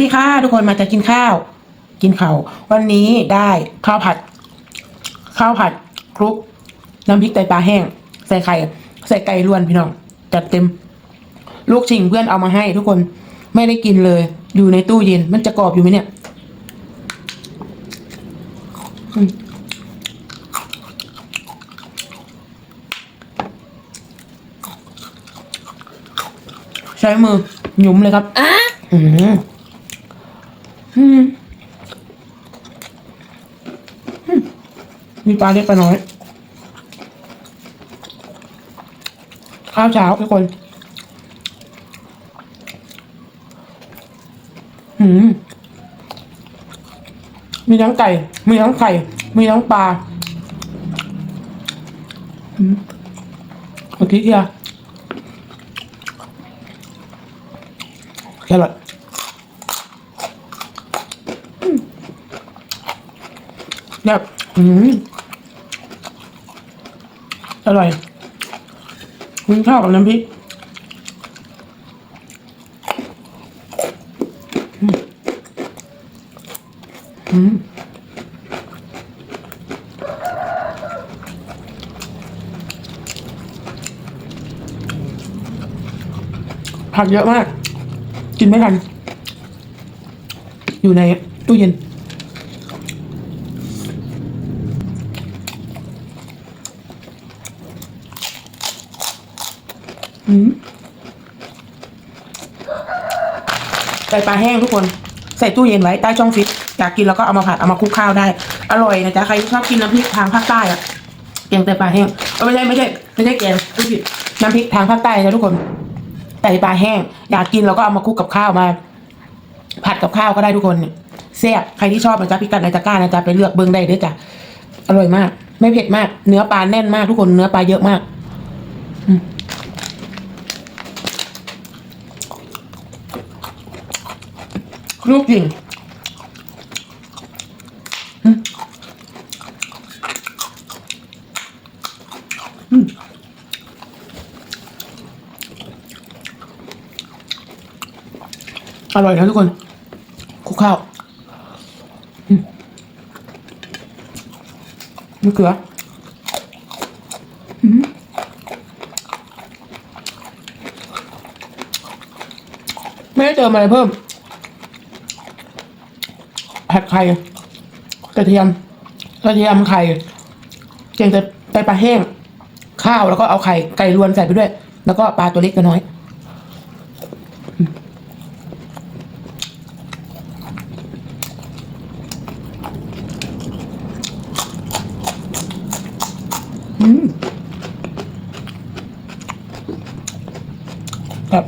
ดีค่ะ ทุกคนมาจะกินข้าว กินข้าววันนี้ได้ข้าวผัด ข้าวผัดคลุก น้ำพริกไตปลาแห้ง ใส่ไข่ใส่ไก่ล้วนพี่น้องจัดเต็ม ลูกชิงเพื่อนเอามาให้ ทุกคนไม่ได้กินเลย อยู่ในตู้เย็นมันจะกรอบอยู่ไหมเนี่ยอืมใช้มือหยุมเลยครับอะอืมอื มอืมมีปลาเล็กปลาน้อย ข้าวเช้าทุกคน อืม มีทั้งไก่ มีทั้งไข่ มีทั้งปลาอืมโอเคเดียวแครอทอืม แบบอืมอร่อยคุณข้าวกับน้ำพริกอืมอืมผักเยอะมาก กินไม่ทัน อยู่ในตู้เย็น ใส่ปลาแห้งทุกคน ใส่ตู้เย็นไว้ใต้ช่องฟิตอยากกินแล้วก็เอามาผัดเอามาคลุกข้าวได้ อร่อยนะจ๊ะใครชอบกินน้ำพริกทางภาคใต้อะแกงไตปลาแห้งไม่ใช่ไม่ใช่ไม่ใช่แกงไม่ผิดน้ำพริกทางภาคใต้นะทุกคนไตปลาแห้ง อยากกินเราก็เอามาคลุกกับข้าวมา ผัดกับข้าวก็ได้ทุกคนเนี่ยแซ่บใครที่ชอบนะจ๊ะพิกัดในตะกร้านะจ๊ะไปเลือกเบิ้งได้เด้วยจ้ะอร่อยมาก ไม่เผ็ดมาก เนื้อปลาแน่นมากทุกคนเนื้อปลาเยอะมาก ลูกจริงอืมอืมอร่อยนะทุกคนคุกข้าวอืมมะเขือไม่ได้เติมอะไรเพิ่ม ผัดไข่กระเทียมกระเทียมไข่เจียงแต่ไปปลาแห้ง ข้าวแล้วก็เอาไข่ไก่รวนใส่ไปด้วย แล้วก็ปลาตัวเล็กก็น้อยอืครับ